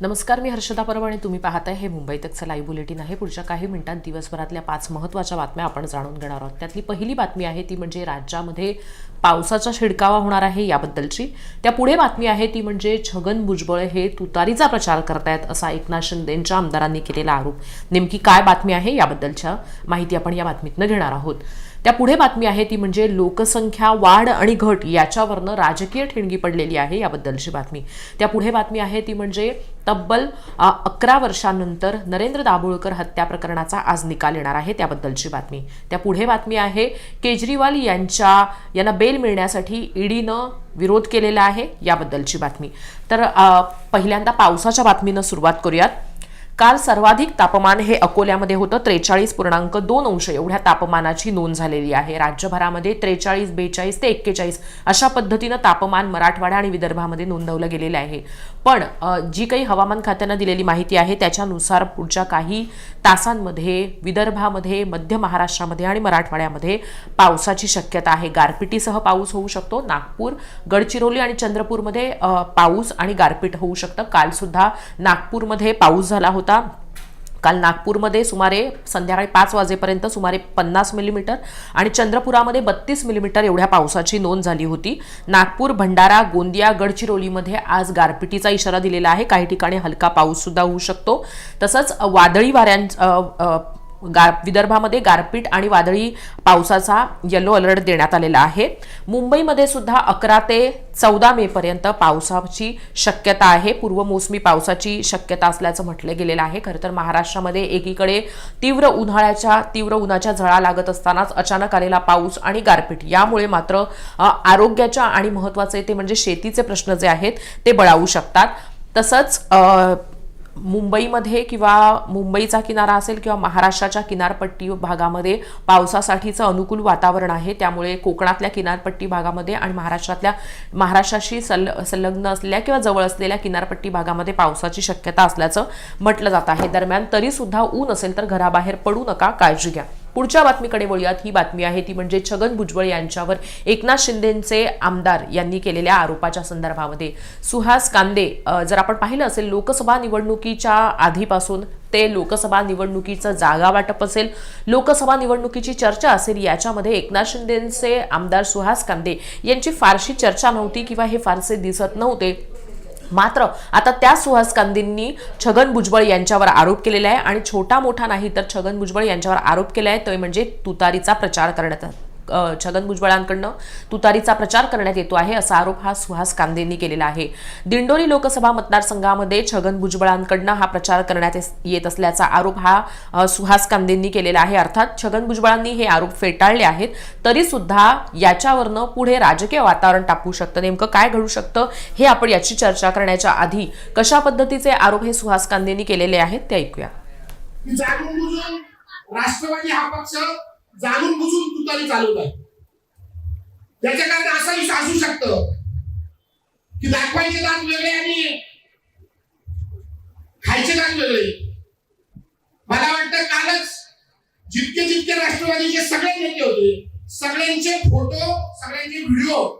नमस्कार मी हर्षदा परब आणि तुम्ही पाहताय हे मुंबई तकचं लाईव्ह बुलेटिन आहे. पुढच्या काही मिनिटात दिवसभरातल्या पाच महत्त्वाच्या बातम्या आपण जाणून घेणार आहोत. त्यातली पहिली बातमी आहे ती म्हणजे राज्यामध्ये पावसाचा शिडकावा होणार आहे याबद्दलची. त्या पुढे बातमी आहे ती म्हणजे छगन भुजबळ हे तुतारीचा प्रचार करतायत असा एकनाथ शिंदेंच्या आमदारांनी केलेला आरोप. नेमकी काय बातमी आहे याबद्दलच्या माहिती आपण या बातमीतनं घेणार आहोत. त्या पुढे बातमी आहे ती म्हणजे लोकसंख्या वाढ आणि घट याच्यावरनं राजकीय ठिणगी पडलेली आहे याबद्दलची बातमी. त्या पुढे बातमी आहे ती म्हणजे तब्बल अकरा वर्षांनंतर नरेंद्र दाभोळकर हत्या प्रकरणाचा आज निकाल येणार आहे त्याबद्दलची बातमी. त्या पुढे बातमी आहे केजरीवाल यांच्या यांना बेल मिळण्यासाठी ईडीनं विरोध केलेला आहे याबद्दलची बातमी. तर पहिल्यांदा पावसाच्या बातमीनं सुरुवात करूयात. काल सर्वाधिक तापमान हे अकोल्यामध्ये होतं. त्रेचाळीस पूर्णांक दोन अंश. एवढ्या तापमानाची नोंद झालेली आहे. राज्यभरामध्ये त्रेचाळीस बेचाळीस ते एक्केचाळीस अशा पद्धतीनं तापमान मराठवाडा आणि विदर्भामध्ये नोंदवलं गेलेलं आहे. पण जी काही हवामान खात्यानं दिलेली माहिती आहे त्याच्यानुसार पुढच्या काही तासांमध्ये विदर्भामध्ये मध्य महाराष्ट्रामध्ये आणि मराठवाड्यामध्ये पावसाची शक्यता आहे. गारपिटीसह पाऊस होऊ शकतो. नागपूर गडचिरोली आणि चंद्रपूरमध्ये पाऊस आणि गारपीट होऊ शकतं. कालसुद्धा नागपूरमध्ये पाऊस झाला होता. काल नागपूरमध्ये सुमारे संध्याकाळी पाच वाजेपर्यंत सुमारे पन्नास मिलीमीटर आणि चंद्रपुरामध्ये बत्तीस मिलीमीटर एवढ्या पावसाची नोंद झाली होती. नागपूर भंडारा गोंदिया गडचिरोलीमध्ये आज गारपिटीचा इशारा दिलेला आहे. काही ठिकाणी हलका पाऊससुद्धा होऊ शकतो. तसंच वादळी वाऱ्यां गार विदर्भामध्ये गारपीट आणि वादळी पावसाचा येलो अलर्ट देण्यात आलेला आहे. मुंबईमध्ये सुद्धा अकरा ते चौदा मेपर्यंत पावसाची शक्यता आहे. पूर्व मोसमी पावसाची शक्यता असल्याचं म्हटलं गेलेलं आहे. खरं तर महाराष्ट्रामध्ये एकीकडे तीव्र उन्हाळ्याच्या तीव्र उन्हाच्या झळा लागत असतानाच अचानक आलेला पाऊस आणि गारपीट. यामुळे मात्र आरोग्याच्या आणि महत्त्वाचे ते म्हणजे शेतीचे प्रश्न जे आहेत ते बळावू शकतात. तसंच मुंबईमध्ये किंवा मुंबईचा किनारा असेल किंवा महाराष्ट्राच्या किनारपट्टी भागामध्ये पावसासाठीचं अनुकूल वातावरण आहे. त्यामुळे कोकणातल्या किनारपट्टी भागामध्ये आणि महाराष्ट्रातल्या महाराष्ट्राशी सल संलग्न असलेल्या किंवा जवळ असलेल्या किनारपट्टी भागामध्ये पावसाची शक्यता असल्याचं म्हटलं जात आहे. दरम्यान तरीसुद्धा ऊन असेल तर घराबाहेर पडू नका. काळजी घ्या. पुढच्या बातमीकडे वळूयात. ही बातमी आहे ती म्हणजे छगन भुजबळ यांच्यावर एकनाथ शिंदेचे आमदार यांनी केलेल्या आरोपाच्या संदर्भामध्ये. सुहास कांदे जर आपण पाहिलं असेल लोकसभा निवडणुकीच्या आधीपासून ते लोकसभा निवडणुकीचं जागा वाटप असेल लोकसभा निवडणुकीची चर्चा असेल याच्यामध्ये एकनाथ शिंदेचे आमदार सुहास कांदे यांची फारशी चर्चा नव्हती किंवा हे फारसे दिसत नव्हते. मात्र आता त्या सुहास कांदेंनी छगन भुजबळ यांच्यावर आरोप केलेला आहे आणि छोटा मोठा नाही तर छगन भुजबळ यांच्यावर आरोप केला आहे तो म्हणजे तुतारीचा प्रचार करण्यात छगन भुजबळांकडनं तुतारीचा प्रचार करण्यात येतो आहे असा आरोप हा सुहास कांदेंनी केलेला आहे. दिंडोरी लोकसभा मतदारसंघामध्ये छगन भुजबळांकडनं हा प्रचार करण्यात येत असल्याचा आरोप हा सुहास कांदेंनी केलेला आहे. अर्थात छगन भुजबळांनी हे आरोप फेटाळले आहेत तरी सुद्धा याच्यावरनं पुढे राजकीय वातावरण टाकू शकतं. नेमकं काय घडू शकतं हे आपण याची चर्चा करण्याच्या आधी कशा पद्धतीचे आरोप हे सुहास कांदेंनी केलेले आहेत ते ऐकूया. राष्ट्रवादी हा पक्ष जाणून बुजून तुतारी चालवत आहे. त्याच्या कारण असं असू शकतं. की दाखवायचे दात वेगळे आणि खायचे दात वेगळे. मला वाटतं कालच जितके जितके राष्ट्रवादीचे सगळे नेते होते सगळ्यांचे फोटो सगळ्यांचे व्हिडिओ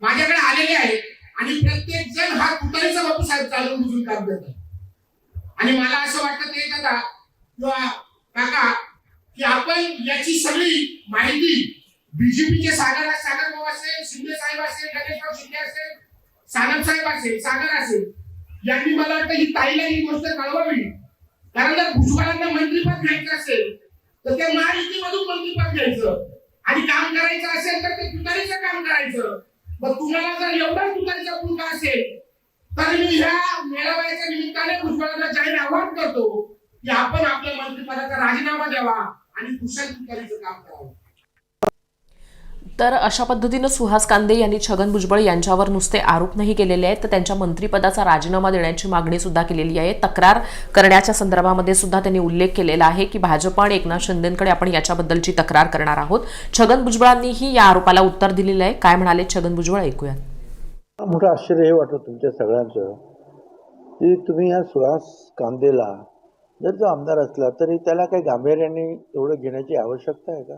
माझ्याकडे आलेले आहेत आणि प्रत्येक जण हा तुतारीचा बापू साहेब चालून बुजून काम करतात. आणि मला असं वाटतं ते दादा किंवा काका की आपण याची सगळी माहिती बीजेपीचे सागर सागर भाऊ असेल शिंदे साहेब असेल गणेशराव शिंदे असेल सानप साहेब असेल सागर असेल यांनी मला वाटतं ही ताईला ही गोष्ट कळवावी. कारण जर भुजबळांना मंत्रीपद घ्यायचं असेल तर ते महायुतीमधून मंत्रीपद घ्यायचं. आणि काम करायचं असेल तर ते तुतारीचं काम करायचं. मग तुम्हाला जर एवढा तुतारीचा पुरका असेल तर मी ह्या मेळाव्याच्या निमित्ताने भुजबळांना जाहीर आवाहन करतो की आपण आपल्या मंत्रिपदाचा राजीनामा द्यावा. आणि कुशल काम करावं. तर अशा पद्धतीनं सुहास कांदे यांनी छगन भुजबळ यांच्यावर नुसते आरोप नाही केलेले आहेत तर त्यांच्या मंत्रिपदाचा राजीनामा देण्याची मागणी सुद्धा केलेली आहे. तक्रार करण्याच्या संदर्भामध्ये सुद्धा त्यांनी उल्लेख केलेला आहे की भाजप आणि एकनाथ शिंदेकडे आपण याच्याबद्दलची तक्रार करणार आहोत. छगन भुजबळांनीही या आरोपाला उत्तर दिलेलं आहे. काय म्हणाले छगन भुजबळ? ऐकूयात. मोठं आश्चर्य हे वाटलं तुमच्या सगळ्यांचं की तुम्ही या सुहास कांदेला जर तो आमदार असला तरी त्याला काही गांभीर्याने एवढं घेण्याची आवश्यकता आहे का?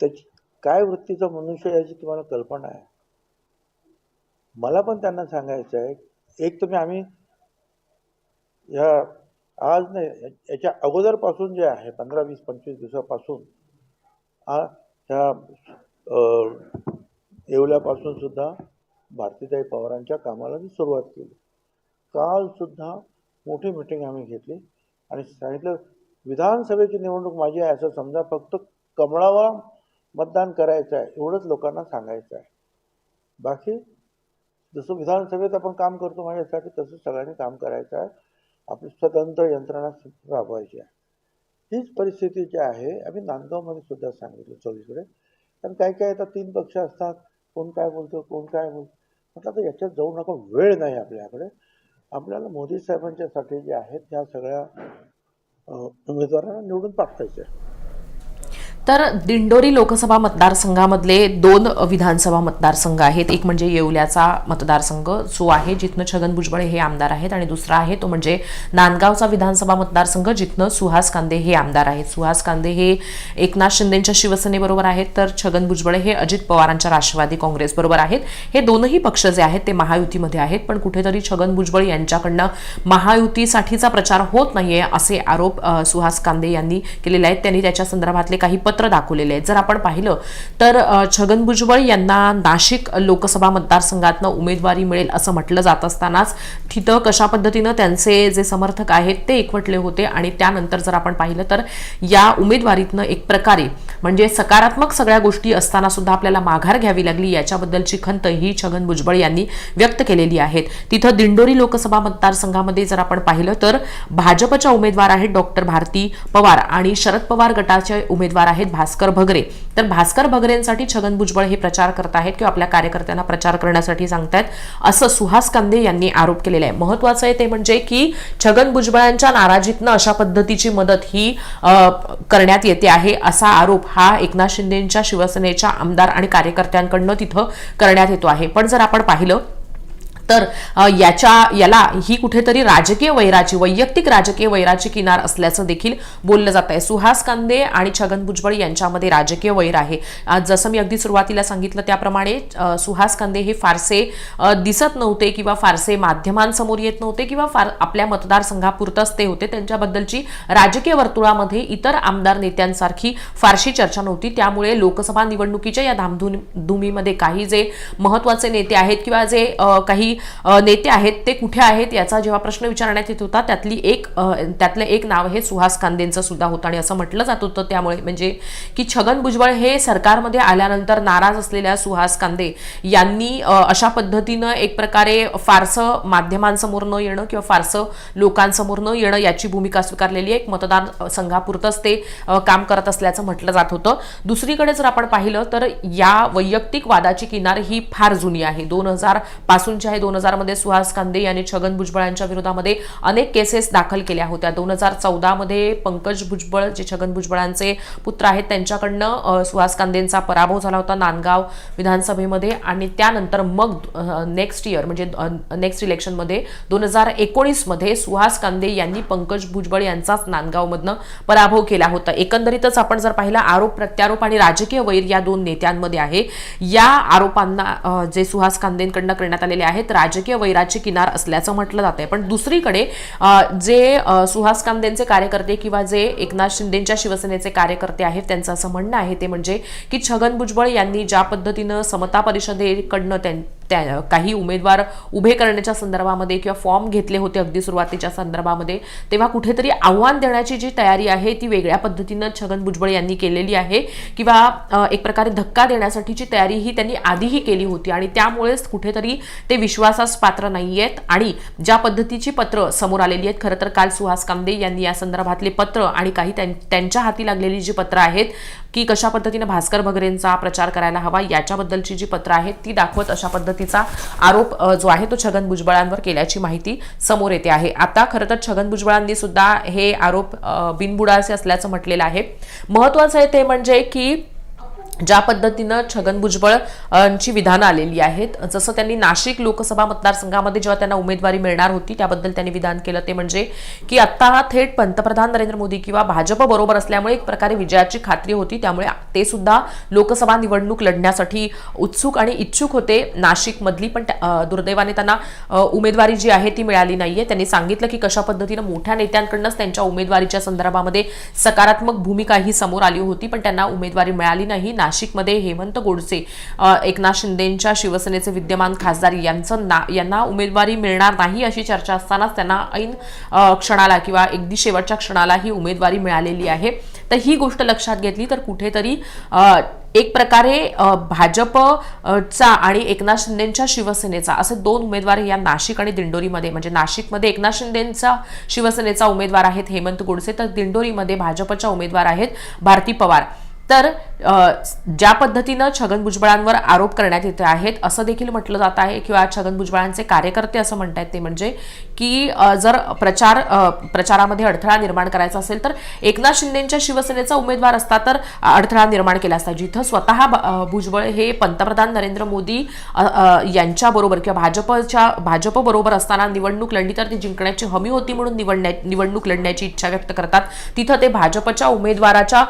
त्याची काय वृत्तीचा मनुष्य याची तुम्हाला कल्पना आहे? मला पण त्यांना सांगायचं आहे एक तुम्ही आम्ही या आज नाही याच्या अगोदरपासून जे आहे पंधरा वीस पंचवीस दिवसापासून आ ह्या येवल्यापासून सुद्धा भारतीताई पवारांच्या कामाला मी सुरुवात केली. कालसुद्धा मोठी मिटिंग आम्ही घेतली. आणि सांगितलं विधानसभेची निवडणूक माझी आहे असं समजा फक्त कमळावर मतदान करायचं आहे एवढंच लोकांना सांगायचं आहे. बाकी जसं विधानसभेत आपण काम करतो माझ्यासाठी तसं सगळ्यांनी काम करायचं आहे. आपली स्वतंत्र यंत्रणा राबवायची आहे. हीच परिस्थिती जी आहे आम्ही नांदगावमध्ये सुद्धा सांगितलं सगळीकडे कारण काय काय आता तीन पक्ष असतात कोण काय बोलतो कोण काय बोलतो. म्हटलं तर याच्यात जाऊ नका वेळ नाही आपल्याकडे. आपल्याला मोदी साहेबांच्यासाठी जे आहेत त्या सगळ्या उमेदवारांना निवडून पाठवायचे तर दिंडोरी लोकसभा मतदारसंघामधले दोन विधानसभा मतदारसंघ आहेत. एक म्हणजे येवल्याचा मतदारसंघ जो आहे जिथनं छगन भुजबळ हे आमदार आहेत. आणि दुसरा आहे तो म्हणजे नांदगावचा विधानसभा मतदारसंघ जिथनं सुहास कांदे हे आमदार आहेत. सुहास कांदे हे एकनाथ शिंदेच्या शिवसेनेबरोबर आहेत. तर छगन भुजबळ हे अजित पवारांच्या राष्ट्रवादी काँग्रेसबरोबर आहेत. हे दोनही पक्ष जे आहेत ते महायुतीमध्ये आहेत. पण कुठेतरी छगन भुजबळ यांच्याकडनं महायुतीसाठीचा प्रचार होत नाहीये असे आरोप सुहास कांदे यांनी केलेले आहेत. त्यांनी त्याच्या संदर्भातले काही पत्र दाखवलेले आहेत. जर आपण पाहिलं तर छगन भुजबळ यांना नाशिक लोकसभा मतदारसंघातनं उमेदवारी मिळेल असं म्हटलं जात असतानाच तिथं कशा पद्धतीनं त्यांचे जे समर्थक आहेत ते एकवटले होते आणि त्यानंतर जर आपण पाहिलं तर या उमेदवारीतनं एक प्रकारे म्हणजे सकारात्मक सगळ्या गोष्टी असताना सुद्धा आपल्याला माघार घ्यावी लागली याच्याबद्दलची खंत ही छगन भुजबळ यांनी व्यक्त केलेली आहे तिथं दिंडोरी लोकसभा मतदारसंघामध्ये जर आपण पाहिलं तर भाजपच्या उमेदवार आहेत डॉक्टर भारती पवार आणि शरद पवार गटाचे उमेदवार आहेत आहेत भास्कर भगरे. तर भास्कर भगरेंसाठी छगन भुजबळ हे प्रचार करत आहेत किंवा आपल्या कार्यकर्त्यांना प्रचार करण्यासाठी सांगतायत असं सुहास कांदे यांनी आरोप केलेला आहे. महत्वाचं आहे ते म्हणजे की छगन भुजबळांच्या नाराजीतनं अशा पद्धतीची मदत ही करण्यात येते आहे असा आरोप हा एकनाथ शिंदेच्या शिवसेनेच्या आमदार आणि कार्यकर्त्यांकडनं तिथं करण्यात येतो आहे. पण जर आपण पाहिलं तर याच्या याला ही कुठेतरी राजकीय वैराची वैयक्तिक राजकीय वैराची किनार असल्याचं देखील बोललं जात आहे सुहास कांदे आणि छगन भुजबळ यांच्यामध्ये राजकीय वैर आहे. जसं मी अगदी सुरुवातीला सांगितलं त्याप्रमाणे सुहास कांदे हे फारसे दिसत नव्हते किंवा फारसे माध्यमांसमोर येत नव्हते किंवा फार आपल्या मतदारसंघापुरतच ते होते. त्यांच्याबद्दलची राजकीय वर्तुळामध्ये इतर आमदार नेत्यांसारखी फारशी चर्चा नव्हती. त्यामुळे लोकसभा निवडणुकीच्या या धामधुमीमध्ये काही जे महत्त्वाचे नेते आहेत किंवा जे काही नेते आहेत ते कुठे आहेत याचा जेव्हा प्रश्न विचारण्यात येत होता त्यातली एक त्यातलं एक नाव हे सुहास कांदेंचं सुद्धा होतं आणि असं म्हटलं जात होतं त्यामुळे. म्हणजे की छगन भुजबळ हे सरकारमध्ये आल्यानंतर नाराज असलेल्या सुहास कांदे यांनी अशा पद्धतीनं एक प्रकारे फारसं माध्यमांसमोर न येणं किंवा फारसं लोकांसमोर न येणं याची भूमिका स्वीकारलेली आहे. एक मतदार संघापुरतंच ते काम करत असल्याचं म्हटलं जात होतं. दुसरीकडे जर आपण पाहिलं तर या वैयक्तिक वादाची किनार ही फार जुनी आहे. दोन हजार पासूनची आहे दोन हजारमध्ये सुहास कांदे यांनी छगन भुजबळांच्या विरोधामध्ये अनेक केसेस दाखल केल्या होत्या. दोन हजार चौदामध्ये पंकज भुजबळ जे छगन भुजबळांचे पुत्र आहेत त्यांच्याकडनं सुहास कांदेंचा पराभव झाला होता नांदगाव विधानसभेमध्ये आणि त्यानंतर मग नेक्स्ट इयर म्हणजे नेक्स्ट इलेक्शनमध्ये दोन हजार एकोणीसमध्ये सुहास कांदे यांनी पंकज भुजबळ यांचाच नांदगावमधनं पराभव केला होता. एकंदरीतच आपण जर पाहिलं आरोप प्रत्यारोप आणि राजकीय वैर या दोन नेत्यांमध्ये आहे. या आरोपांना जे सुहास कांदेंकडनं करण्यात आलेले आहेत राजकीय वैराची किनार असल्याचं म्हटलं जात आहे पण दुसरीकडे जे सुहास कांदेंचे कार्यकर्ते किंवा जे एकनाथ शिंदेंच्या शिवसेनेचे कार्यकर्ते आहेत त्यांचं असं म्हणणं आहे ते म्हणजे की छगन भुजबळ यांनी ज्या पद्धतीनं समता परिषदेकडनं त्यां त्या काही उमेदवार उभे करण्याच्या संदर्भामध्ये किंवा फॉर्म घेतले होते अगदी सुरुवातीच्या संदर्भामध्ये तेव्हा कुठेतरी आव्हान देण्याची जी तयारी आहे ती वेगळ्या पद्धतीनं छगन भुजबळ यांनी केलेली आहे. किंवा एक प्रकारे धक्का देण्यासाठीची तयारी ही त्यांनी आधीही केली होती आणि त्यामुळेच कुठेतरी ते विश्वासास पात्र नाही आहेत आणि ज्या पद्धतीची पत्र समोर आलेली आहेत खरं तर काल सुहास कांदे यांनी या संदर्भातले पत्र आणि काही त्यां- त्यांच्या हाती लागलेली जी पत्र आहेत की कशा पद्धतीनं भास्कर भगरेंचा प्रचार करायला हवा याच्याबद्दलची जी पत्रं आहेत ती दाखवत अशा पद्धतीचा आरोप जो आहे तो छगन भुजबळांवर केल्याची माहिती समोर येते आहे. आता खरं तर छगन भुजबळांनी सुद्धा हे आरोप बिनबुडाचे असल्याचं म्हटलेलं आहे. महत्वाचं आहे ते म्हणजे की ज्या पद्धतीनं छगन भुजबळ ची विधानं आलेली आहेत जसं त्यांनी नाशिक लोकसभा मतदारसंघामध्ये जेव्हा त्यांना उमेदवारी मिळणार होती त्याबद्दल त्यांनी विधान केलं. ते म्हणजे की आत्ता थेट पंतप्रधान नरेंद्र मोदी किंवा भाजप बरोबर असल्यामुळे एक प्रकारे विजयाची खात्री होती. त्यामुळे ते सुद्धा लोकसभा निवडणूक लढण्यासाठी उत्सुक आणि इच्छुक होते नाशिकमधली. पण त्या- दुर्दैवाने त्यांना उमेदवारी जी आहे ती मिळाली नाहीये. त्यांनी सांगितलं की कशा पद्धतीनं मोठ्या नेत्यांकडूनच त्यांच्या उमेदवारीच्या संदर्भामध्ये सकारात्मक भूमिका ही समोर आली होती पण त्यांना उमेदवारी मिळाली नाही. नाशिकमध्ये हेमंत गोडसे एकनाथ शिंदेंच्या शिवसेनेचे विद्यमान खासदार यांचं ना यांना उमेदवारी मिळणार नाही अशी चर्चा असतानाच त्यांना ऐन क्षणाला किंवा अगदी शेवटच्या क्षणाला ही उमेदवारी मिळालेली आहे. तर ही गोष्ट लक्षात घेतली तर कुठेतरी एक प्रकारे भाजपचा आणि एकनाथ शिंदेंच्या शिवसेनेचा असे दोन उमेदवार या नाशिक आणि दिंडोरीमध्ये म्हणजे नाशिकमध्ये एकनाथ शिंदेंचा शिवसेनेचा उमेदवार आहेत हेमंत गोडसे तर दिंडोरीमध्ये भाजपच्या उमेदवार आहेत भारती पवार. तर ज्या पद्धतीनं छगन भुजबळांवर आरोप करण्यात येते आहेत असं देखील म्हटलं जात आहे किंवा छगन भुजबळांचे कार्यकर्ते असं म्हणतात ते म्हणजे की जर प्रचार प्रचारामध्ये अडथळा निर्माण करायचा असेल तर एकनाथ शिंदेंच्या शिवसेनेचा उमेदवार असता तर अडथळा निर्माण केला असता. जिथं स्वतः ब- भुजबळ हे पंतप्रधान नरेंद्र मोदी यांच्याबरोबर किंवा भाजपच्या भाजपबरोबर असताना निवडणूक लढली तर ती जिंकण्याची हमी होती म्हणून निवडण्या निवडणूक लढण्याची इच्छा व्यक्त करतात. तिथं ते भाजपच्या उमेदवाराच्या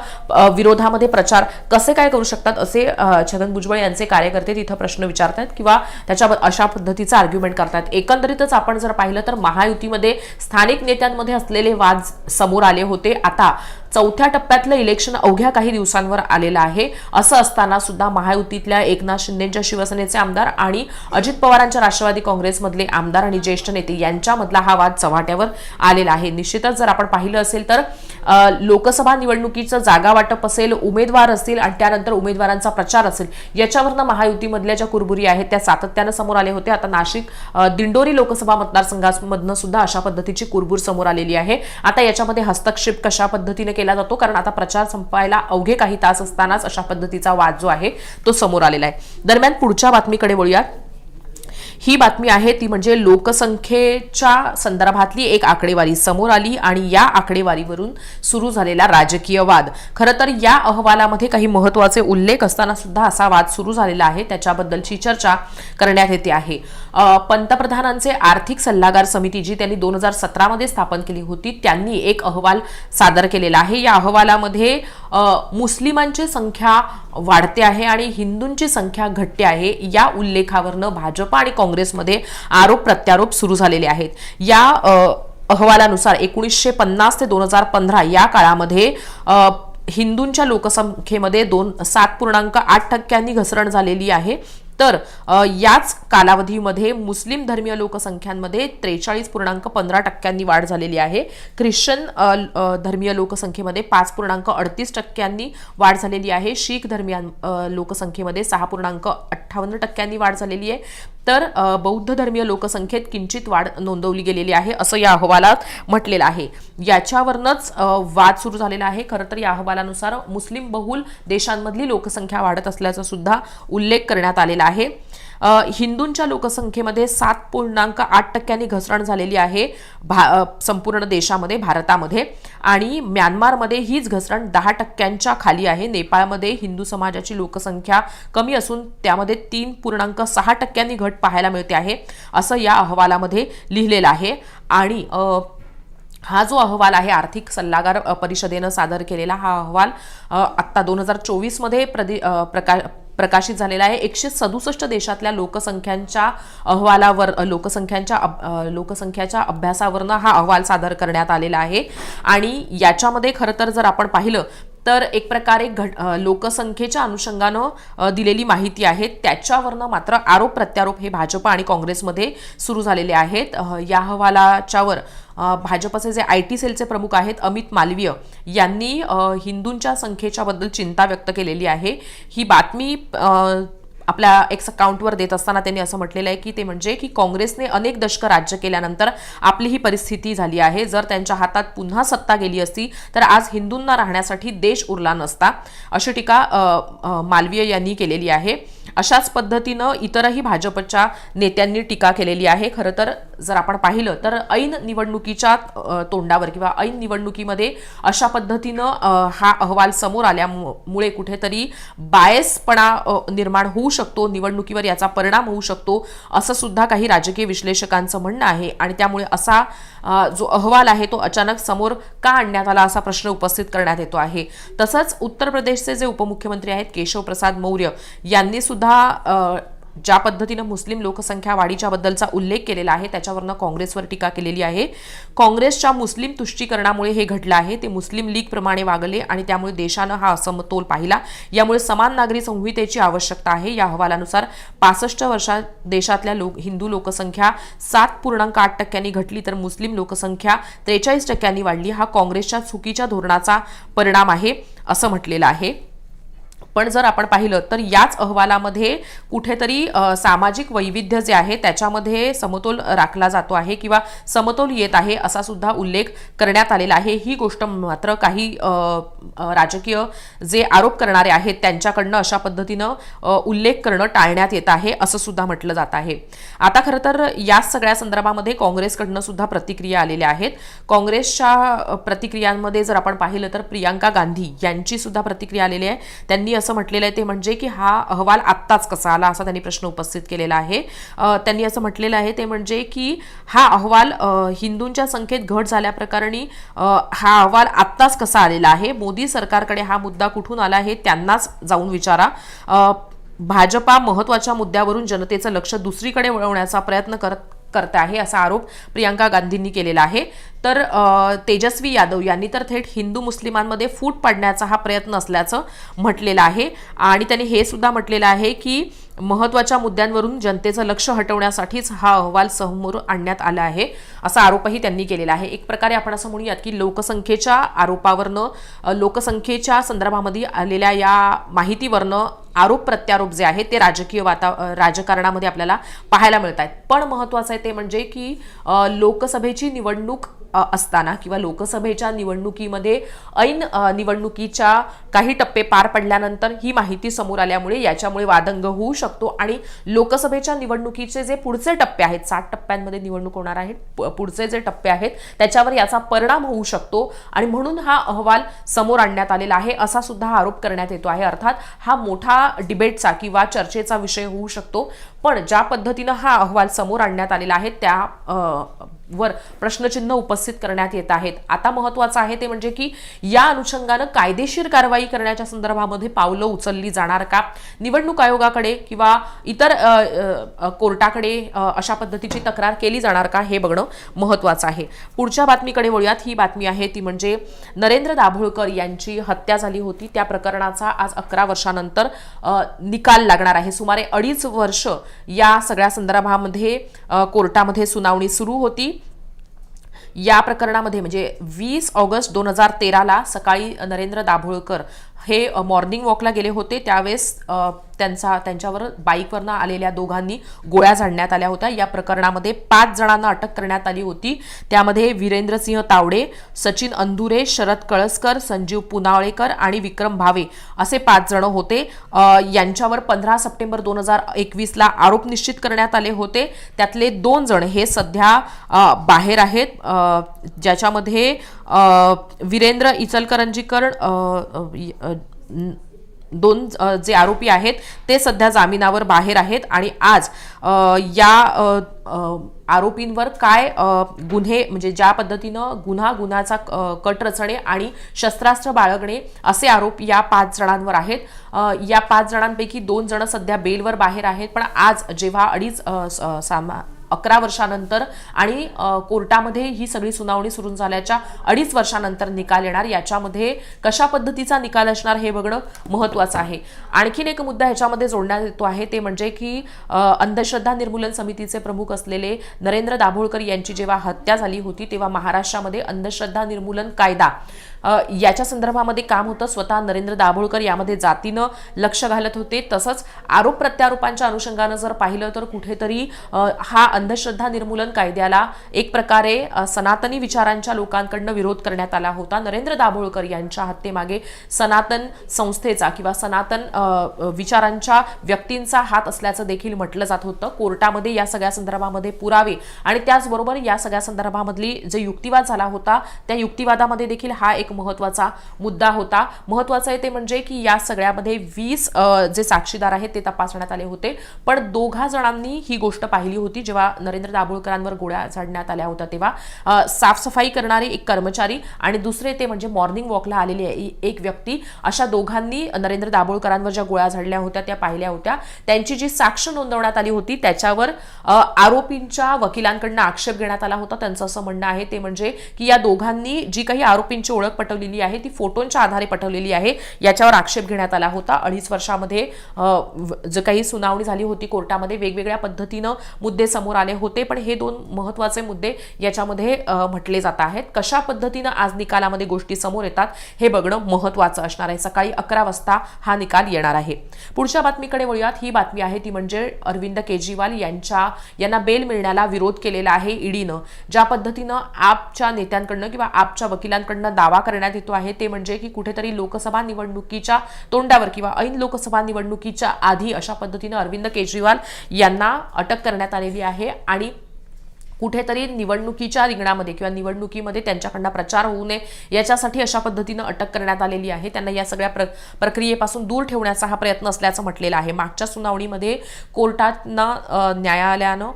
विरोधामध्ये प्रचार कसे काय करू शकतात असे छगन भुजबळ यांचे कार्यकर्ते तिथं प्रश्न विचारतात किंवा त्याच्या अशा पद्धतीचा आर्ग्युमेंट करतात एकंदरीतच आपण जर पाहिलं तर महायुतीमध्ये स्थानिक नेत्यांमध्ये असलेले वाद समोर आले होते. आता चौथ्या टप्प्यातलं इलेक्शन अवघ्या काही दिवसांवर आलेलं आहे. असं असताना सुद्धा महायुतीतल्या एकनाथ शिंदेच्या शिवसेनेचे आमदार आणि अजित पवारांच्या राष्ट्रवादी काँग्रेसमधले आमदार आणि ज्येष्ठ नेते यांच्यामधला हा वाद चव्हाट्यावर आलेला आहे. निश्चितच जर आपण पाहिलं असेल तर लोकसभा निवडणुकीचं जागा वाटप असेल उमेदवार असतील आणि त्यानंतर उमेदवारांचा प्रचार असेल याच्यावरनं महायुतीमधल्या ज्या कुरबुरी आहेत त्या सातत्यानं समोर आले होते. आता नाशिक दिंडोरी लोकसभा मतदारसंघामधनं सुद्धा अशा पद्धतीची कुरबूर समोर आलेली आहे. आता याच्यामध्ये हस्तक्षेप कशा पद्धतीने केला जातो कारण आता प्रचार संपायला अवघे काही तास असतानाच अशा पद्धतीचा वाद जो आहे तो समोर आलेला आहे. दरम्यान पुढच्या बातमीकडे वळूयात. ही बातमी आहे ती म्हणजे लोकसंख्येच्या संदर्भातली एक आकडेवारी समोर आली आणि या आकडेवारीवरून सुरू झालेला राजकीय वाद. खरं तर या अहवालामध्ये काही महत्त्वाचे उल्लेख असताना सुद्धा असा वाद सुरू झालेला आहे त्याच्याबद्दलची चर्चा करण्यात येते आहे. पंतप्रधानांचे आर्थिक सल्लागार समिती जी त्यांनी दोन हजार सतरामध्ये स्थापन केली होती त्यांनी एक अहवाल सादर केलेला आहे. या अहवालामध्ये मुस्लिमांची संख्या वाढते आहे आणि हिंदूंची संख्या घटते आहे. या उल्लेखावरनं भाजप आणि काँग्रेसमध्ये आरोप प्रत्यारोप सुरू झालेले आहेत. या अहवालानुसार एकोणीसशे पन्नास ते दोन हजार पंधरा या काळामध्ये हिंदूंच्या लोकसंख्येमध्ये दोन सात पूर्णांक आठ टक्क्यांनी घसरण झालेली आहे. तर याच कालावधीमध्ये मुस्लिम धर्मीय लोकसंख्यांमध्ये त्रेचाळीस पूर्णांक पंधरा टक्क्यांनी वाढ झालेली आहे. ख्रिश्चन धर्मीय लोकसंख्येमध्ये पाच पूर्णांक अडतीस टक्क्यांनी वाढ झालेली आहे. शीख धर्मीय लोकसंख्येमध्ये सहा पूर्णांक अठ्ठावन्न टक्क्यांनी वाढ झालेली आहे. तर बौद्ध धर्मीय लोकसंख्येत किंचित वाढ नोंदवली गेलेली आहे असं या अहवालात म्हटलेलं आहे. याच्यावरनंच वाद सुरू झालेला आहे. खरं तर या अहवालानुसार मुस्लिम बहुल देशांमधली लोकसंख्या वाढत असल्याचा सुद्धा उल्लेख करण्यात आलेला आहे. हिंदूंच्या लोकसंख्येमध्ये सात पूर्णांक आठ टक्क्यांनी घसरण झालेली आहे भा संपूर्ण देशामध्ये भारतामध्ये. आणि म्यानमारमध्ये हीच घसरण दहा टक्क्यांच्या खाली आहे. नेपाळमध्ये हिंदू समाजाची लोकसंख्या कमी असून त्यामध्ये तीन पूर्णांक सहा टक्क्यांनी घट पाहायला मिळते आहे असं या अहवालामध्ये लिहिलेलं आहे. आणि हा जो अहवाल आहे आर्थिक सल्लागार परिषदेनं सादर केलेला हा अहवाल आत्ता दोन हजार चोवीसमध्ये प्रदि अ, प्रका प्रकाशित झालेला आहे. एकशे सदुसष्ट देशातल्या लोकसंख्यांच्या अहवालावर लोकसंख्यांच्या अभ- लोकसंख्याच्या अभ्यासावरनं हा अहवाल सादर करण्यात आलेला आहे. आणि याच्यामध्ये खरं तर जर आपण पाहिलं तर एक प्रकारे घट लोकसंख्येच्या अनुषंगानं दिलेली माहिती आहे. त्याच्यावरनं मात्र आरोप प्रत्यारोप हे भाजप आणि काँग्रेसमध्ये सुरू झालेले आहेत. या अहवालाच्यावर भाजपचे जे आय टी सेलचे प्रमुख आहेत अमित मालवीय यांनी हिंदूंच्या संख्येच्याबद्दल चिंता व्यक्त केलेली आहे. ही बातमी आपल्या एक्स अकाउंटवर देत असताना त्यांनी असं म्हटलेलं आहे की ते म्हणजे की काँग्रेसने अनेक दशकं राज्य केल्यानंतर आपली ही परिस्थिती झाली आहे. जर त्यांच्या हातात पुन्हा सत्ता गेली असती तर आज हिंदूंना राहण्यासाठी देश उरला नसता. अशी टीका मालवीय यांनी केलेली आहे. अशाच पद्धतीनं इतरही भाजपच्या नेत्यांनी टीका केलेली आहे. खरं तर जर आपण पाहिलं तर ऐन निवडणुकीच्या तोंडावर किंवा ऐन निवडणुकीमध्ये अशा पद्धतीनं हा अहवाल समोर आल्यामुळे कुठेतरी बायसपणा निर्माण होऊ शकतो निवडणुकीवर याचा परिणाम होऊ शकतो असं सुद्धा काही राजकीय विश्लेषकांचं म्हणणं आहे. आणि त्यामुळे असा जो अहवाल आहे तो अचानक समोर का आणण्यात आला असा प्रश्न उपस्थित करण्यात येतो आहे. तसंच उत्तर प्रदेशचे जे उपमुख्यमंत्री आहेत केशव प्रसाद मौर्य यांनी सुद्धा सुद्धा ज्या पद्धतीनं मुस्लिम लोकसंख्या वाढीच्याबद्दलचा उल्लेख केलेला आहे त्याच्यावरनं काँग्रेसवर टीका केलेली आहे. काँग्रेसच्या मुस्लिम तुष्टीकरणामुळे हे घडलं आहे ते मुस्लिम लीगप्रमाणे वागले आणि त्यामुळे देशानं हा असमतोल पाहिला. यामुळे समान नागरी संहितेची आवश्यकता आहे. या अहवालानुसार पासष्ट वर्षात देशातल्या लोक हिंदू लोकसंख्या सात पूर्णांक आठ टक्क्यांनी घटली तर मुस्लिम लोकसंख्या त्रेचाळीस टक्क्यांनी वाढली. हा काँग्रेसच्या चुकीच्या धोरणाचा परिणाम आहे असं म्हटलेलं आहे. पण जर आपण पाहिलं तर याच अहवालामध्ये कुठेतरी सामाजिक वैविध्य जे आहे त्याच्यामध्ये समतोल राखला जातो आहे किंवा समतोल येत आहे असा सुद्धा उल्लेख करण्यात आलेला आहे. ही गोष्ट मात्र काही राजकीय जे आरोप करणारे आहेत त्यांच्याकडनं अशा पद्धतीनं उल्लेख करणं टाळण्यात येत आहे असं सुद्धा म्हटलं जात आहे. आता खरं तर या सगळ्या संदर्भामध्ये काँग्रेसकडनं सुद्धा प्रतिक्रिया आलेल्या आहेत. काँग्रेसच्या प्रतिक्रियांमध्ये जर आपण पाहिलं तर प्रियांका गांधी यांची सुद्धा प्रतिक्रिया आलेली आहे. त्यांनी असं म्हटलेलं आहे ते म्हणजे की हा अहवाल आत्ताच कसा आला असा त्यांनी प्रश्न उपस्थित केलेला आहे. त्यांनी असं म्हटलेलं आहे ते म्हणजे की हा अहवाल हिंदूंच्या संख्येत घट झाल्याप्रकरणी हा अहवाल आत्ताच कसा आलेला आहे मोदी सरकारकडे हा मुद्दा कुठून आला हे त्यांनाच जाऊन विचारा. भाजपा महत्त्वाच्या मुद्द्यावरून जनतेचं लक्ष दुसरीकडे वळवण्याचा प्रयत्न करत करत आहे असा आरोप प्रियांका गांधींनी केलेला आहे. तर तेजस्वी यादव यांनी तर थेट हिंदू मुस्लिमांमध्ये फूट पाडण्याचा हा प्रयत्न असल्याचं म्हटलेलं आहे. आणि त्यांनी हे सुद्धा म्हटलेलं आहे की महत्त्वाच्या मुद्द्यांवरून जनतेचं लक्ष हटवण्यासाठीच हा अहवाल समोर आणण्यात आला आहे असा आरोपही त्यांनी केलेला आहे. एक प्रकारे आपण असं म्हणूयात की लोकसंख्येच्या आरोपावरनं लोकसंख्येच्या संदर्भामध्ये आलेल्या या माहितीवरनं आरोप प्रत्यारोप जे आहेत ते राजकीय वाता राजकारणामध्ये आपल्याला पाहायला मिळत आहेत पण महत्वाचं आहे ते म्हणजे की लोकसभेची निवडणूक असताना किंवा लोकसभेच्या निवडणुकीमध्ये ऐन निवडणुकीच्या काही टप्पे पार पडल्यानंतर ही माहिती समोर आल्यामुळे याच्यामुळे वादंग होऊ शकतो आणि लोकसभेच्या निवडणुकीचे जे पुढचे टप्पे आहेत सात टप्प्यांमध्ये निवडणूक होणार आहे प- पुढचे जे टप्पे आहेत त्याच्यावर याचा परिणाम होऊ शकतो आणि म्हणून हा अहवाल समोर आणण्यात आलेला आहे असा सुद्धा आरोप करण्यात येतो आहे. अर्थात हा मोठा डिबेटचा किंवा चर्चेचा विषय होऊ शकतो. पण ज्या पद्धतीनं हा अहवाल समोर आणण्यात आलेला आहे त्या वर प्रश्नचिन्ह उपस्थित करण्यात येत आहेत. आता महत्वाचं आहे ते म्हणजे की या अनुषंगानं कायदेशीर कारवाई करण्याच्या संदर्भामध्ये पावलं उचलली जाणार का? निवडणूक आयोगाकडे किंवा इतर कोर्टाकडे अशा पद्धतीची तक्रार केली जाणार का हे बघणं महत्वाचं आहे. पुढच्या बातमीकडे वळूयात. ही बातमी आहे ती म्हणजे नरेंद्र दाभोळकर यांची हत्या झाली होती. त्या प्रकरणाचा आज अकरा वर्षानंतर निकाल लागणार आहे. सुमारे अडीच वर्ष या सगळ्या संदर्भामध्ये कोर्टामध्ये सुनावणी सुरू होती. या प्रकरणामध्ये म्हणजे वीस ऑगस्ट दोन हजार तेराला सकाळी नरेंद्र दाभोळकर हे मॉर्निंग वॉकला गेले होते त्यावेळेस त्यांचा त्यांच्यावर बाईकवरनं आलेल्या दोघांनी गोळ्या झाडण्यात आल्या होत्या. या प्रकरणामध्ये पाच जणांना अटक करण्यात आली होती. त्यामध्ये वीरेंद्रसिंह तावडे सचिन अंधुरे शरद कळसकर संजीव पुनावळेकर आणि विक्रम भावे असे पाच जण होते. यांच्यावर पंधरा सप्टेंबर दोन हजार एकवीसला आरोप निश्चित करण्यात आले होते. त्यातले दोन जण हे सध्या बाहेर आहेत. ज्याच्यामध्ये वीरेंद्र इचलकरंजीकर दोन जे आरोपी आहेत ते सध्या जामिनावर बाहेर आहेत आणि आज या आरोपींवर काय गुन्हे म्हणजे ज्या पद्धतीनं गुन्हा गुन्हाचा कट रचणे आणि शस्त्रास्त्र बाळगणे असे आरोप या पाच जणांवर आहेत. या पाच जणांपैकी दोन जण सध्या बेलवर बाहेर आहेत पण आज जेव्हा अडीच स- सामा अकरा वर्षानंतर आणि कोर्टामध्ये ही सगळी सुनावणी सुरू झाल्याच्या अडीच वर्षानंतर निकाल येणार. याच्यामध्ये कशा पद्धतीचा निकाल असणार हे बघणं महत्वाचं आहे. आणखीन एक मुद्दा ह्याच्यामध्ये जोडण्यात येतो आहे ते म्हणजे की अंधश्रद्धा निर्मूलन समितीचे प्रमुख असलेले नरेंद्र दाभोळकर यांची जेव्हा हत्या झाली होती तेव्हा महाराष्ट्रामध्ये अंधश्रद्धा निर्मूलन कायदा याच्या संदर्भामध्ये काम होतं. स्वतः नरेंद्र दाभोळकर यामध्ये जातीनं लक्ष घालत होते. तसंच आरोप प्रत्यारोपांच्या अनुषंगानं जर पाहिलं तर कुठेतरी हा अंधश्रद्धा निर्मूलन कायद्याला एक प्रकारे सनातनी विचारांच्या लोकांकडनं विरोध करण्यात आला होता. नरेंद्र दाभोळकर यांच्या हत्येमागे सनातन संस्थेचा किंवा सनातन विचारांच्या व्यक्तींचा हात असल्याचं देखील म्हटलं जात होतं. कोर्टामध्ये या सगळ्या संदर्भामध्ये पुरावे आणि त्याचबरोबर या सगळ्या संदर्भामधली जे युक्तिवाद झाला होता त्या युक्तिवादामध्ये देखील हा एक महत्त्वाचा मुद्दा होता. महत्वाचं आहे ते म्हणजे की या सगळ्यामध्ये वीस जे साक्षीदार आहेत ते तपासण्यात आले होते. पण दोघा जणांनी ही गोष्ट पाहिली होती जेव्हा नरेंद्र दाभोळकरांवर गोळ्या झाडण्यात आल्या होत्या तेव्हा. साफसफाई करणारे एक कर्मचारी आणि दुसरे ते म्हणजे मॉर्निंग वॉकला आलेले एक व्यक्ती. अशा दोघांनी नरेंद्र दाभोळकरांवर ज्या गोळ्या झाडल्या होत्या त्या पाहिल्या होत्या. त्यांची जी साक्ष नोंदवण्यात आली होती त्याच्यावर आरोपींच्या वकिलांकडनं आक्षेप घेण्यात आला होता. त्यांचं असं म्हणणं आहे ते म्हणजे की या दोघांनी जी काही आरोपींची ओळख पटवलेली आहे ती फोटोंच्या आधारे पटवलेली आहे. याच्यावर आक्षेप घेण्यात आला होता. अडीच वर्षामध्ये जे काही सुनावणी झाली होती कोर्टामध्ये वेगवेगळ्या पद्धतीनं मुद्दे समोर आले होते पण हे दोन महत्त्वाचे मुद्दे याच्यामध्ये म्हटले जात आहेत. कशा पद्धतीनं आज निकालामध्ये गोष्टी समोर येतात हे बघणं महत्वाचं असणार आहे. सकाळी अकरा वाजता हा निकाल येणार आहे. पुढच्या बातमीकडे वळूयात. ही बातमी आहे ती म्हणजे अरविंद केजरीवाल यांच्या यांना बेल मिळण्याला विरोध केलेला आहे ईडीनं. ज्या पद्धतीनं आपच्या नेत्यांकडनं किंवा आपच्या वकिलांकडनं दावा करण्यात येतो आहे ते म्हणजे की कुठेतरी लोकसभा निवडणुकीच्या तोंडावर किंवा ऐन लोकसभा निवडणुकीच्या आधी अशा पद्धतीनं अरविंद केजरीवाल यांना अटक करण्यात आलेली आहे. आणि कुठेतरी निवडणुकीच्या रिंगणामध्ये किंवा निवडणुकीमध्ये त्यांच्याकडनं प्रचार होऊ नये याच्यासाठी अशा पद्धतीनं अटक करण्यात आलेली आहे. त्यांना या सगळ्या प्र प्रक्रियेपासून दूर ठेवण्याचा हा प्रयत्न असल्याचं म्हटलेलं आहे. मागच्या सुनावणीमध्ये कोर्टांना न्यायालयानं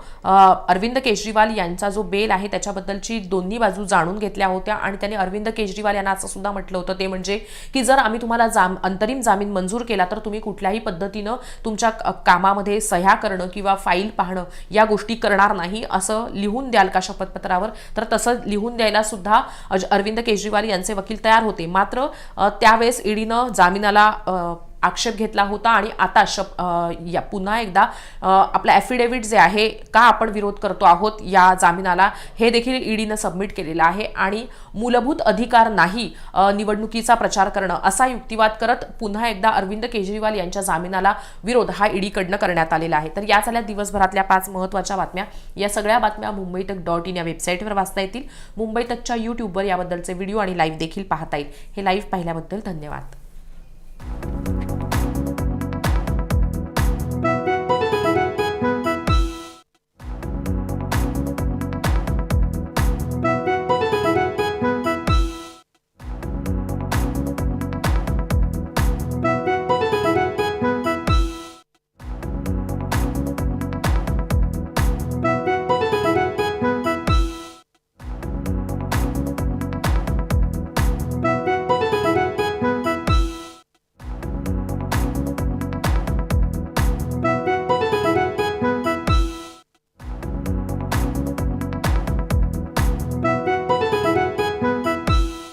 अरविंद केजरीवाल यांचा जो बेल आहे त्याच्याबद्दलची दोन्ही बाजू जाणून घेतल्या होत्या आणि त्यांनी अरविंद केजरीवाल यांना असं सुद्धा म्हटलं होतं. ते म्हणजे की जर आम्ही तुम्हाला जाम अंतरिम जामीन मंजूर केला तर तुम्ही कुठल्याही पद्धतीनं तुमच्या कामामध्ये सह्या करणं किंवा फाईल पाहणं या गोष्टी करणार नाही असं लिहून द्याल का शपथपत्रावर? तर तसं लिहून द्यायला सुद्धा अज- अरविंद केजरीवाल यांचे वकील तयार होते. मात्र त्यावेळेस ईडीनं जामिनाला आक्षेप घेतला होता आणि आता शप या पुन्हा एकदा आपलं ॲफिडेव्हिट जे आहे का आपण विरोध करतो आहोत या जामिनाला हे देखील ईडीनं सबमिट केलेलं आहे आणि मूलभूत अधिकार नाही निवडणुकीचा प्रचार करणं असा युक्तिवाद करत पुन्हा एकदा अरविंद केजरीवाल यांच्या जामिनाला विरोध हा ईडीकडनं करण्यात आलेला आहे. तर या झाल्या दिवसभरातल्या पाच महत्त्वाच्या बातम्या. या सगळ्या बातम्या मुंबई तक डॉट इन या वेबसाईटवर वाचता येतील. मुंबई तकच्या यूट्यूबवर याबद्दलचे व्हिडिओ आणि लाईव्ह देखील पाहता येईल. हे लाईव्ह पाहिल्याबद्दल धन्यवाद.